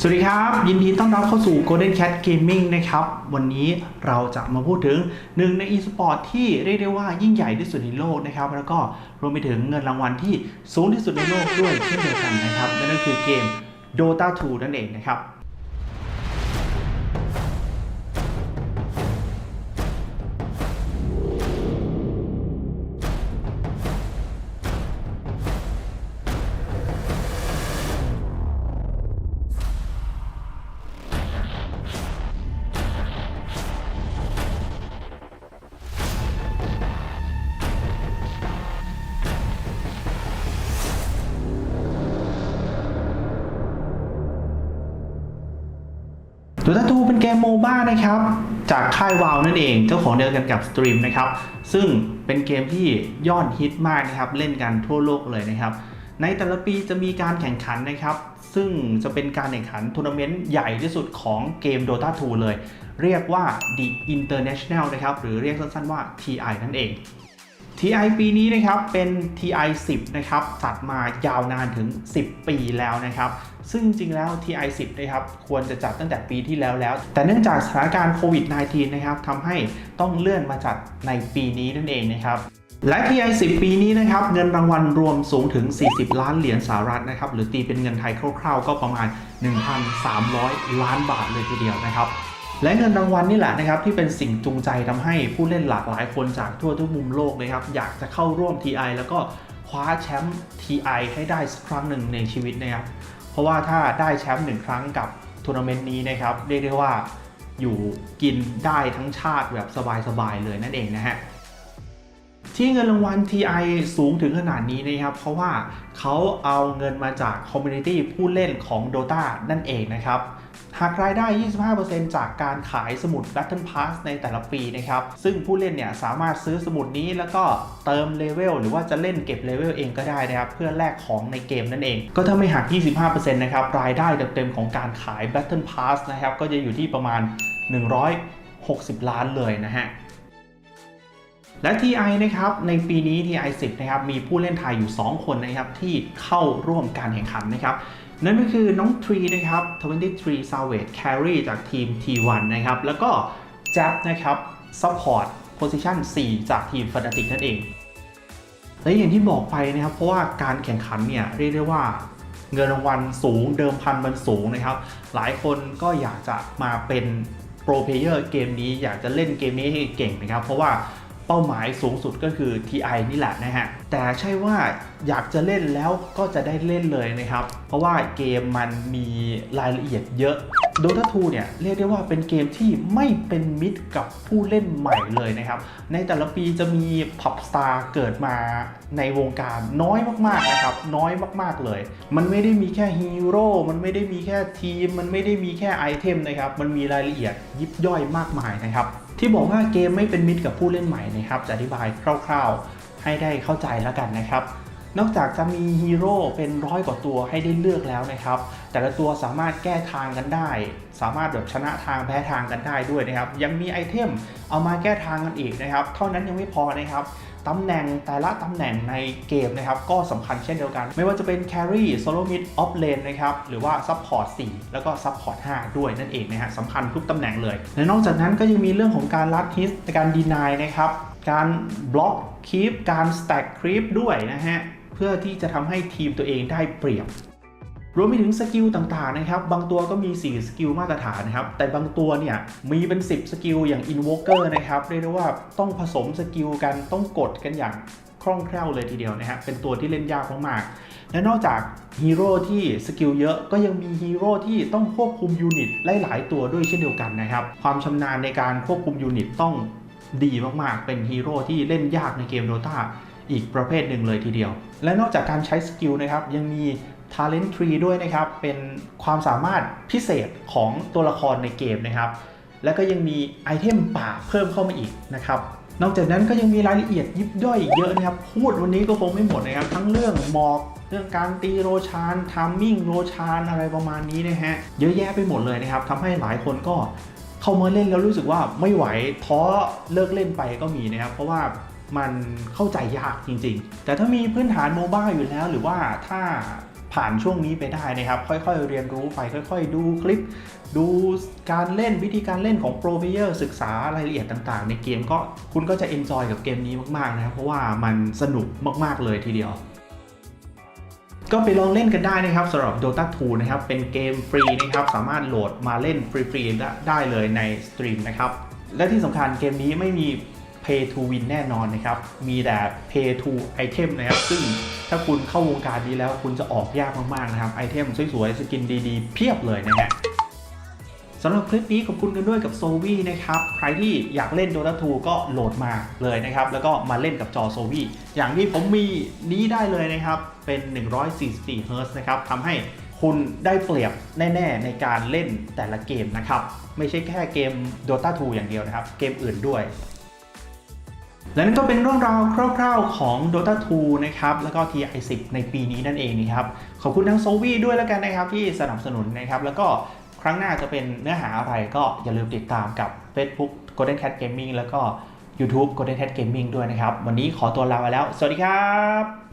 สวัสดีครับ ยินดีต้อนรับเข้าสู่ Golden Cat Gaming นะครับ วันนี้เราจะมาพูดถึงหนึ่งใน e-sport ที่เรียกได้ว่ายิ่งใหญ่ที่สุดในโลกนะครับ แล้วก็รวมไปถึงเงินรางวัลที่สูงที่สุดในโลกด้วยเช่นเดียวกันนะครับนั่นก็คือเกม Dota 2 นั่นเองนะครับ Dota 2เป็นเกมโมบ้านะครับ จากค่ายวาวนั่นเอง เจ้าของเดียวกันกับสตรีมนะครับ ซึ่งเป็นเกมที่ยอดฮิตมากนะครับ เล่นกันทั่วโลกเลยนะครับ ในแต่ละปีจะมีการแข่งขันนะครับ ซึ่งจะเป็นการแข่งขันทัวร์นาเมนต์ใหญ่ที่สุดของเกม Dota 2 เลย เรียกว่า The International นะครับ หรือเรียกสั้นๆว่า TI นั่นเอง TI ปีนี้นะครับเป็น TI 10 นะครับจัดมายาวนานถึง 10 ปีแล้วนะครับ ซึ่งจริงแล้ว TI 10 นะครับควรจะจัดตั้งแต่ปีที่แล้วแล้ว แต่เนื่องจากสถานการณ์โควิด -19 นะครับทำให้ต้องเลื่อนมาจัดในปีนี้นั่นเองนะครับและ TI 10 ปีนี้นะครับเงินรางวัลรวมสูงถึง 40 ล้านเหรียญสหรัฐนะครับหรือตีเป็นเงินไทยคร่าวๆ ก็ประมาณ 1,300 ล้านบาทเลยทีเดียวนะครับและเงินรางวัลนี่แหละนะครับที่เป็นสิ่งจูงใจทำให้ผู้เล่นหลากหลายคนจากทั่วทุกมุมโลกนะครับอยากจะเข้าร่วม TI แล้วก็คว้าแชมป์ TI ให้ได้สักครั้งหนึ่งในชีวิตนะครับ ราะว่าถ้าได้แชมป์หนึ่งครั้งกับทัวร์นาเมนต์นี้นะครับ เรียกได้ว่าอยู่กินได้ทั้งชาติแบบสบายๆเลยนั่นเองนะฮะที่เงินรางวัล TI สูงถึงขนาดนี้นะครับ เพราะว่าเขาเอาเงินมาจากคอมมูนิตี้ผู้เล่นของ Dota นั่นเองนะครับ หากรายได้ 25%จากการขายสมุด Battle Pass ในแต่ละปีนะครับ ซึ่งผู้เล่นเนี่ยสามารถซื้อสมุดนี้แล้วก็เติมเลเวลหรือว่าจะเล่นเก็บเลเวลเองก็ได้นะครับ เพื่อแลกของในเกมนั่นเอง ก็ถ้าไม่หัก 25%นะครับ รายได้เต็มๆของการขาย Battle Pass นะครับ ก็จะอยู่ที่ประมาณ 160 ล้านเลยนะฮะและ TI นะครับในปีนี้ TI 10 นะครับมีผู้เล่นไทยอยู่ 2 คนนะครับที่เข้าร่วมการแข่งขันนะครับ นั่นก็คือน้องทรีนะครับ23 Savage Carry จากทีม T1 นะครับ แล้วก็แจ๊บนะครับ Support Position 4 จากทีม Fnatic นั่นเองและอย่างที่บอกไปนะครับ เพราะว่าการแข่งขันเนี่ยเรียกได้ว่าเงินรางวัลสูงเดิมพันมันสูงนะครับ หลายคนก็อยากจะมาเป็นโปรเพเยอร์เกมนี้อยากจะเล่นเกมนี้ให้เก่งนะครับ เพราะว่า เป้าหมายสูงสุดก็คือ TI นี่แหละนะฮะ แต่ใช่ว่าอยากจะเล่นแล้วก็จะได้เล่นเลยนะครับ เพราะว่าเกมมันมีรายละเอียดเยอะ Dota 2เนี่ยเรียกได้ว่าเป็นเกมที่ไม่เป็นมิตรกับผู้เล่นใหม่เลยนะครับ ในแต่ละปีจะมีพับสตาร์เกิดมาในวงการน้อยมากๆนะครับ น้อยมากๆเลย มันไม่ได้มีแค่ฮีโร่มันไม่ได้มีแค่ทีม มันไม่ได้มีแค่ไอเทมนะครับ มันมีรายละเอียดยิบย่อยมากมายนะครับ ที่บอกว่าเกมไม่เป็นมิตรกับผู้เล่นใหม่นะครับจะอธิบายคร่าวๆ ให้ได้เข้าใจแล้วกันนะครับ นอกจากจะมีฮีโร่เป็นร้อยกว่าตัวให้ได้เลือกแล้วนะครับ แต่ละตัวสามารถแก้ทางกันได้ สามารถแบบชนะทางแพ้ทางกันได้ด้วยนะครับ ยังมีไอเทมเอามาแก้ทางกันอีกนะครับ เท่านั้นยังไม่พอนะครับ ตำแหน่งแต่ละตำแหน่งในเกมนะครับก็สำคัญเช่นเดียวกัน ไม่ว่าจะเป็น Carry Solo Mid Off Lane นะครับหรือว่า Support 4 แล้วก็ Support 5 ด้วยนั่นเองนะฮะสำคัญทุกตำแหน่งเลย และนอกจากนั้นก็ยังมีเรื่องของการลัดฮิสการดีนายนะครับการบล็อกคีปการ stack creep ด้วยนะฮะเพื่อที่จะทำให้ทีมตัวเองได้เปรียบ รวมไปถึงสกิลต่างๆนะครับ บางตัวก็มี 4 สกิลมาตรฐานนะครับ แต่บางตัวเนี่ยมีเป็น 10 สกิลอย่าง Invoker นะครับ เรียกได้ว่าต้องผสมสกิลกันต้องกดกันอย่างคล่องแคล่วเลยทีเดียวนะฮะ เป็นตัวที่เล่นยากมากๆ และนอกจากฮีโร่ที่สกิลเยอะก็ยังมีฮีโร่ที่ต้องควบคุมยูนิตหลายๆตัวด้วยเช่นเดียวกันนะครับ ความชำนาญในการควบคุมยูนิตต้องดีมากๆ เป็นฮีโร่ที่เล่นยากในเกม Dota อีกประเภทหนึ่งเลยทีเดียว และนอกจากการใช้สกิลนะครับยังมี Talent Tree ด้วยนะครับ เป็นความสามารถพิเศษของตัวละครในเกมนะครับ แล้วก็ยังมีไอเทมป่าเพิ่มเข้ามาอีกนะครับ นอกจากนั้นก็ยังมีรายละเอียดยิบย่อยเยอะนะครับ พูดวันนี้ก็คงไม่หมดนะครับ ทั้งเรื่องหมอก เรื่องการตีโรชานทามมิ่งโรชานอะไรประมาณนี้นะฮะ เยอะแยะไปหมดเลยนะครับทำให้หลายคนก็เข้ามาเล่นแล้วรู้สึกว่าไม่ไหวท้อเลิกเล่นไปก็มีนะครับ เพราะว่ามันเข้าใจยากจริง ๆ แต่ถ้ามีพื้นฐานโมบ้าอยู่แล้ว หรือว่าถ้า ผ่านช่วงนี้ไปได้นะครับ ค่อยๆ เรียนรู้ไปค่อย ๆ ดูคลิป ดูการเล่นวิธีการเล่นของโปรเพเยอร์ศึกษารายละเอียดต่างๆ ในเกมก็คุณก็จะเอนจอยกับเกมนี้มากๆนะครับเพราะว่ามันสนุกมากๆเลยทีเดียวก็ไปลองเล่นกันได้นะครับสำหรับ Dota 2 นะครับ เป็นเกมฟรีนะครับ สามารถโหลดมาเล่นฟรีๆได้ได้เลยในสตรีมนะครับ และที่สำคัญเกมนี้ไม่มี Pay to Win แน่นอนนะครับ มีแต่ Pay to Item นะครับ ซึ่งถ้าคุณเข้าวงการนี้แล้วคุณจะออกยากมากๆนะครับ ไอเทมสวยๆ สกินดีๆ เพียบเลยนะฮะสำหรับคลิปนี้ขอบคุณกันด้วยกับ s o v i นะครับ ใครที่อยากเล่น Dota 2ก็โหลดมาเลยนะครับ แล้วก็มาเล่นกับจอ s o v i อย่างที่ผมมีนี้ได้เลยนะครับ เป็น 144 Hz นะครับทำให้คุณได้เปรียบแน่ ๆ ในการเล่นแต่ละเกมนะครับ ไม่ใช่แค่เกม Dota 2 อย่างเดียวนะครับ เกมอื่นด้วย และนั่นก็เป็นเรื่องราวคร่าวๆของ Dota 2 นะครับ แล้วก็ TI10 ในปีนี้นั่นเองนะครับ ขอบคุณทั้งโซวีด้วยแล้วกันนะครับที่สนับสนุนนะครับ แล้วก็ครั้งหน้าจะเป็นเนื้อหาอะไรก็อย่าลืมติดตามกับ Facebook Golden Cat Gaming แล้วก็ YouTube Golden Cat Gaming ด้วยนะครับ วันนี้ขอตัวลาไปแล้ว สวัสดีครับ